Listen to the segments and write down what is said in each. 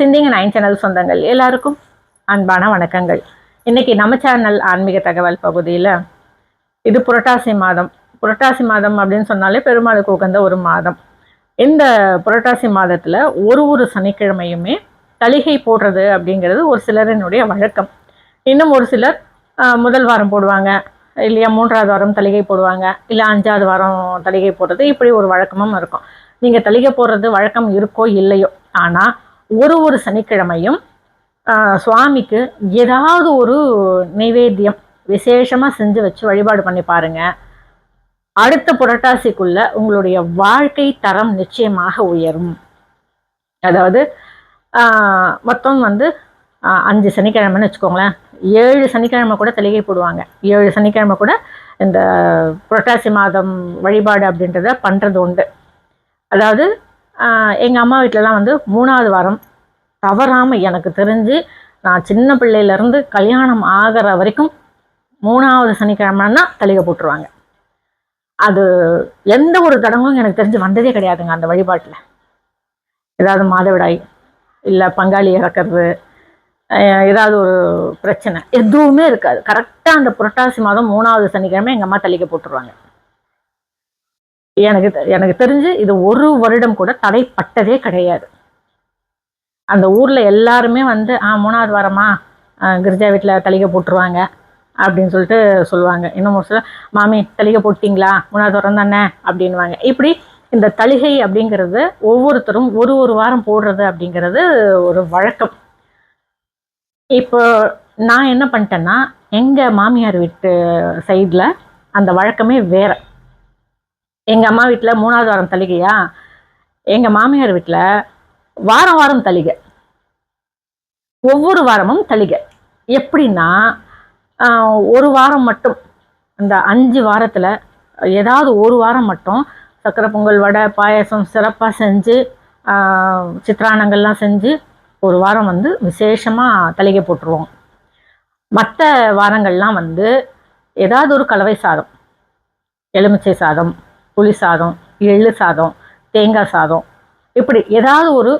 சிந்திங்க nine channel சொந்தங்கள் எல்லாருக்கும் அன்பான வணக்கங்கள். இன்றைக்கி நம்ம சேனல் ஆன்மீக தகவல் பகுதியில் இது புரட்டாசி மாதம். புரட்டாசி மாதம் அப்படின்னு சொன்னாலே பெருமாளுக்கு உகந்த ஒரு மாதம். இந்த புரட்டாசி மாதத்தில் ஒரு ஒரு சனிக்கிழமையுமே தளிகை போடுறது அப்படிங்கிறது ஒரு சிலரினுடைய வழக்கம். இன்னும் ஒரு சிலர் முதல் வாரம் போடுவாங்க இல்லையா மூன்றாவது வாரம் தளிகை போடுவாங்க இல்லை அஞ்சாவது வாரம் தளிகை போடுறது இப்படி ஒரு வழக்கமும் இருக்கும். நீங்கள் தளிகை போடுறது வழக்கம் இருக்கோ இல்லையோ ஆனால் ஒரு ஒரு சனிக்கிழமையும் சுவாமிக்கு ஏதாவது ஒரு நைவேத்தியம் விசேஷமாக செஞ்சு வச்சு வழிபாடு பண்ணி பாருங்க. அடுத்த புரட்டாசிக்குள்ள உங்களுடைய வாழ்க்கை தரம் நிச்சயமாக உயரும். அதாவது மொத்தம் வந்து அஞ்சு சனிக்கிழமைன்னு வச்சுக்கோங்களேன். ஏழு சனிக்கிழமை கூட தெளிகை போடுவாங்க. ஏழு சனிக்கிழமை கூட இந்த புரட்டாசி மாதம் வழிபாடு அப்படின்றத பண்ணுறது உண்டு. அதாவது எங்கள் அம்மா வீட்டிலலாம் வந்து மூணாவது வாரம் தவறாமல் எனக்கு தெரிஞ்சு நான் சின்ன பிள்ளையிலேருந்து கல்யாணம் ஆகிற வரைக்கும் மூணாவது சனிக்கிழமைன்னா தளிகை போட்டுருவாங்க. அது எந்த ஒரு தடங்கும் எனக்கு தெரிஞ்சு வந்ததே கிடையாதுங்க அந்த வழிபாட்டில். ஏதாவது மாதவிடாய் இல்லை பங்காளி இறக்கிறது ஏதாவது ஒரு பிரச்சனை எதுவுமே இருக்காது. கரெக்டாக அந்த புரட்டாசி மாதம் மூணாவது சனிக்கிழமை எங்கள் அம்மா தள்ளிக்க போட்டுருவாங்க. எனக்கு எனக்கு தெரிஞ்சு இது ஒரு வருடம் கூட தடைப்பட்டதே கிடையாது. அந்த ஊரில் எல்லாருமே வந்து ஆ மூணாவது வாரமா கிரிஜா வீட்டில் தலிகை போட்டுருவாங்க அப்படின்னு சொல்லிட்டு சொல்லுவாங்க. இன்னும் ஒரு சில மாமி தளிகை போட்டிங்களா? மூணாவது வாரம் தானே? அப்படின்வாங்க இப்படி இந்த தலிகை அப்படிங்கிறது ஒவ்வொருத்தரும் ஒரு ஒரு வாரம் போடுறது அப்படிங்கிறது ஒரு வழக்கம். இப்போ நான் என்ன பண்ணிட்டேன்னா எங்கள் மாமியார் வீட்டு சைடில் அந்த வழக்கமே வேறு. எங்கள் அம்மா வீட்டில் மூணாவது வாரம் தளிகையா எங்கள் மாமியார் வீட்டில் வாரம் வாரம் தளிகை ஒவ்வொரு வாரமும் தளிகை எப்படின்னா ஒரு வாரம் மட்டும் அந்த அஞ்சு வாரத்தில் ஏதாவது ஒரு வாரம் மட்டும் சக்கரை பொங்கல் வடை பாயாசம் சிறப்பாக செஞ்சு சித்திரானங்கள்லாம் செஞ்சு ஒரு வாரம் வந்து விசேஷமாக தலிகை போட்டுருவோம். மற்ற வாரங்கள்லாம் வந்து ஏதாவது ஒரு கலவை சாதம் எலுமிச்சை சாதம் புளி சாதம் எள்ளு சாதம் தேங்காய் சாதம். இப்படி ஏதாவது ஒரு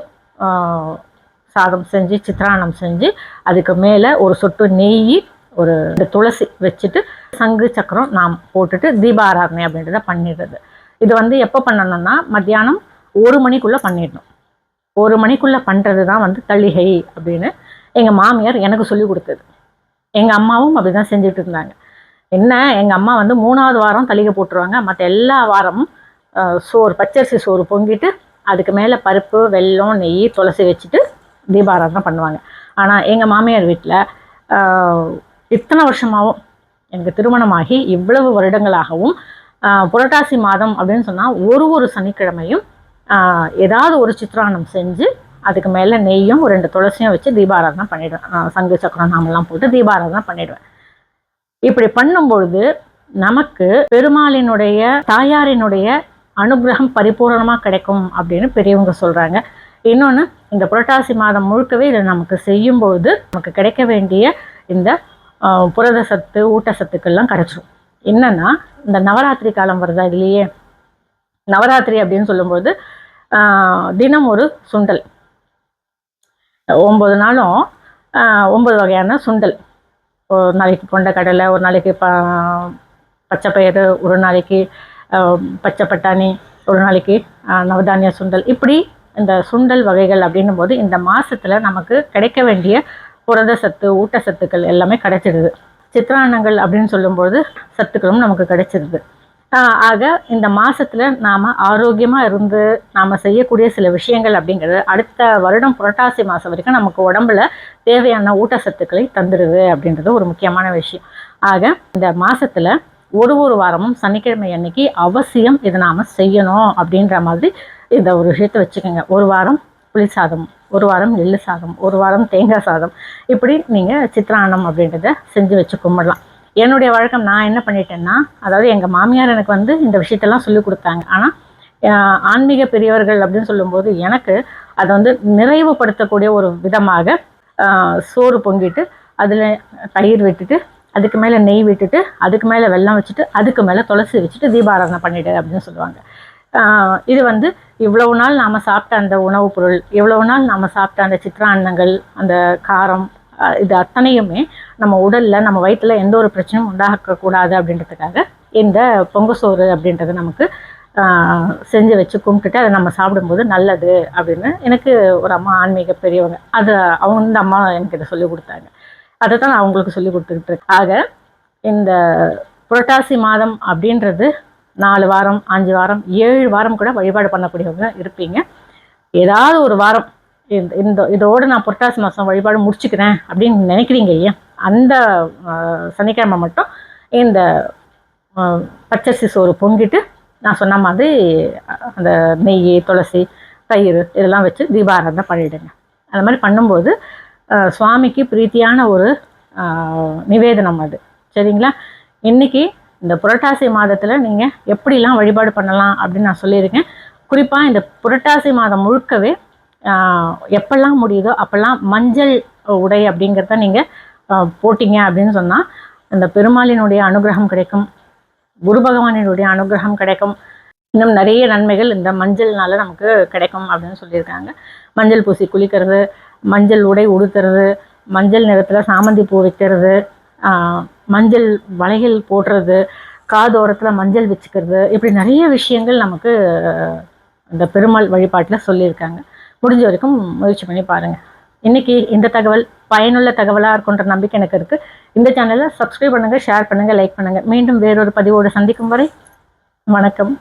சாதம் செஞ்சு சித்திரானம் செஞ்சு அதுக்கு மேலே ஒரு சொட்டு நெய் ஒரு ரெண்டு துளசி வச்சுட்டு சங்கு சக்கரம் நாம் போட்டுட்டு தீபாராதனை அப்படின்றத பண்ணிடுறது. இது வந்து எப்போ பண்ணணும்னா மத்தியானம் ஒரு மணிக்குள்ளே பண்ணிடணும். ஒரு மணிக்குள்ளே பண்ணுறது தான் வந்து தள்ளிகை அப்படின்னு எங்கள் மாமியார் எனக்கு சொல்லி கொடுத்தது. எங்கள் அம்மாவும் அப்படி தான் செஞ்சுட்டு இருந்தாங்க. என்ன எங்கள் அம்மா வந்து மூணாவது வாரம் தளிகை போட்டுருவாங்க. மற்ற எல்லா வாரமும் சோறு பச்சரிசி சோறு பொங்கிட்டு அதுக்கு மேலே பருப்பு வெல்லம் நெய் துளசி வச்சுட்டு தீபாராதனை பண்ணுவாங்க. ஆனால் எங்கள் மாமியார் வீட்டில் இத்தனை வருஷமாகவும் எனக்கு திருமணமாகி இவ்வளவு வருடங்களாகவும் புரட்டாசி மாதம் அப்படின்னு சொன்னால் ஒரு ஒரு சனிக்கிழமையும் ஏதாவது ஒரு சித்ரான்னம் செஞ்சு அதுக்கு மேலே நெய்யும் ஒரு ரெண்டு துளசியும் வச்சு தீபாராதனை பண்ணிடுவேன். சங்கு சக்கரம் நாமெல்லாம் போட்டு தீபாராதனை பண்ணிடுவேன். இப்படி பண்ணும்பொழுது நமக்கு பெருமாளினுடைய தாயாரினுடைய அனுகிரகம் பரிபூரணமாக கிடைக்கும் அப்படின்னு பெரியவங்க சொல்கிறாங்க இன்னொன்று இந்த புரட்டாசி மாதம் முழுக்கவே இதை நமக்கு செய்யும்பொழுது நமக்கு கிடைக்க வேண்டிய இந்த புரத சத்து ஊட்டச்சத்துக்கள்லாம் கிடைச்சிரும். என்னன்னா இந்த நவராத்திரி காலம் வருதா இல்லையே? நவராத்திரி அப்படின்னு சொல்லும்போது தினம் ஒரு சுண்டல். ஒம்பது நாளும் ஒம்பது வகையான சுண்டல். ஒரு நாளைக்கு கொண்டக்கடலை ஒரு நாளைக்கு ப பச்சைப்பயிறு ஒரு நாளைக்கு பச்சை பட்டாணி ஒரு நாளைக்கு நவதானிய சுண்டல். இப்படி இந்த சுண்டல் வகைகள் அப்படின்னும் போது இந்த மாதத்தில் நமக்கு கிடைக்க வேண்டிய புரத சத்து ஊட்டச்சத்துக்கள் எல்லாமே கிடைச்சிடுது சித்திரானங்கள் அப்படின்னு சொல்லும்போது சத்துக்களும் நமக்கு கிடைச்சிருது. ஆக இந்த மாதத்தில் நாம் ஆரோக்கியமாக இருந்து நாம் செய்யக்கூடிய சில விஷயங்கள் அப்படிங்கிறது அடுத்த வருடம் புரட்டாசி மாதம் வரைக்கும் நமக்கு உடம்புல தேவையான ஊட்டச்சத்துக்களை தந்துடுது அப்படின்றது ஒரு முக்கியமான விஷயம். ஆக இந்த மாதத்தில் ஒரு ஒரு வாரமும் சனிக்கிழமை அன்னைக்கு அவசியம் இதை நாம் செய்யணும் அப்படின்ற மாதிரி இந்த ஒரு விஷயத்தை வச்சுக்கோங்க. ஒரு வாரம் புளி சாதம் ஒரு வாரம் எள்ளு சாதம் ஒரு வாரம் தேங்காய் சாதம். இப்படி நீங்கள் சித்ரான்னம் அப்படின்றத செஞ்சு வச்சு கும்பிடலாம். என்னுடைய வழக்கம் நான் என்ன பண்ணிட்டேன்னா அதாவது எங்கள் மாமியார் எனக்கு வந்து இந்த விஷயத்தெல்லாம் சொல்லி கொடுத்தாங்க. ஆனால் ஆன்மீக பெரியவர்கள் அப்படின்னு சொல்லும்போது எனக்கு அதை வந்து நிறைவுபடுத்தக்கூடிய ஒரு விதமாக சோறு பொங்கிட்டு அதில் தயிர் விட்டுட்டு அதுக்கு மேலே நெய் விட்டுட்டு அதுக்கு மேலே வெல்லம் வச்சுட்டு அதுக்கு மேலே துளசி வச்சுட்டு தீபாராதனை பண்ணிவிடு அப்படின்னு சொல்லுவாங்க. இது வந்து இவ்வளவு நாள் நாம் சாப்பிட்ட அந்த உணவுப் பொருள் இவ்வளவு நாள் நாம் சாப்பிட்ட அந்த சித்திரான்னங்கள் அந்த காரம் இது அத்தனையுமே நம்ம உடலில் நம்ம வயிற்றுல எந்த ஒரு பிரச்சனையும் உண்டாக்கக்கூடாது அப்படின்றதுக்காக இந்த பொங்க சோறு அப்படின்றது நமக்கு செஞ்சு வச்சு கும்பிட்டுட்டு அதை நம்ம சாப்பிடும்போது நல்லது அப்படின்னு எனக்கு ஒரு அம்மா ஆன்மீக பெரியவங்க. அதை அவங்க இந்த அம்மா எனக்கு இதை சொல்லி கொடுத்தாங்க. அதை தான் நான் அவங்களுக்கு சொல்லி கொடுத்துக்கிட்டு இருக்கேன். ஆக இந்த புரட்டாசி மாதம் அப்படின்றது நாலு வாரம் அஞ்சு வாரம் ஏழு வாரம் கூட வழிபாடு பண்ணக்கூடியவங்க இருப்பீங்க. ஏதாவது ஒரு வாரம் இந்த இந்த இதோடு நான் புரட்டாசி மாதம் வழிபாடு முடிச்சுக்கிறேன் அப்படின்னு நினைக்கிறீங்க ஐயா அந்த சனிக்கிழமை மட்டும் இந்த பச்சரிசி சோறு பொங்கிட்டு நான் சொன்ன மாதிரி அந்த நெய் துளசி தயிர் இதெல்லாம் வச்சு தீபாராதனை பண்ணிவிடுங்க அந்த மாதிரி பண்ணும்போது சுவாமிக்கு பிரீத்தியான ஒரு நிவேதனம் அது. சரிங்களா? இன்னைக்கு இந்த புரட்டாசி மாதத்தில் நீங்கள் எப்படிலாம் வழிபாடு பண்ணலாம் அப்படின்னு நான் சொல்லியிருக்கேன். குறிப்பாக இந்த புரட்டாசி மாதம் முழுக்கவே எப்பெல்லாம் முடியுதோ அப்போல்லாம் மஞ்சள் உடை அப்படிங்கிறத நீங்கள் போட்டிங்க அப்படின்னு சொன்னால் இந்த பெருமாளினுடைய அனுகிரகம் கிடைக்கும். குரு பகவானினுடைய அனுகிரகம் கிடைக்கும். இன்னும் நிறைய நன்மைகள் இந்த மஞ்சள்னால நமக்கு கிடைக்கும் அப்படின்னு சொல்லியிருக்காங்க. மஞ்சள் பூசி குளிக்கிறது மஞ்சள் உடை உடுத்துறது மஞ்சள் நிறத்தில் சாமந்தி பூ வைக்கிறது மஞ்சள் வளைகள் போடுறது காதோரத்தில் மஞ்சள் வச்சுக்கிறது இப்படி நிறைய விஷயங்கள் நமக்கு இந்த பெருமாள் வழிபாட்டில் சொல்லியிருக்காங்க. முடிஞ்ச வரைக்கும் முயற்சி பண்ணி பாருங்கள் இன்றைக்கி இந்த தகவல் பயனுள்ள தகவலாக இருக்குன்ற நம்பிக்கை எனக்கு இருக்குது இந்த சேனலை சப்ஸ்கிரைப் பண்ணுங்கள் ஷேர் பண்ணுங்கள் லைக் பண்ணுங்கள் மீண்டும் வேறொரு பதிவோடு சந்திக்கும் வரை வணக்கம்.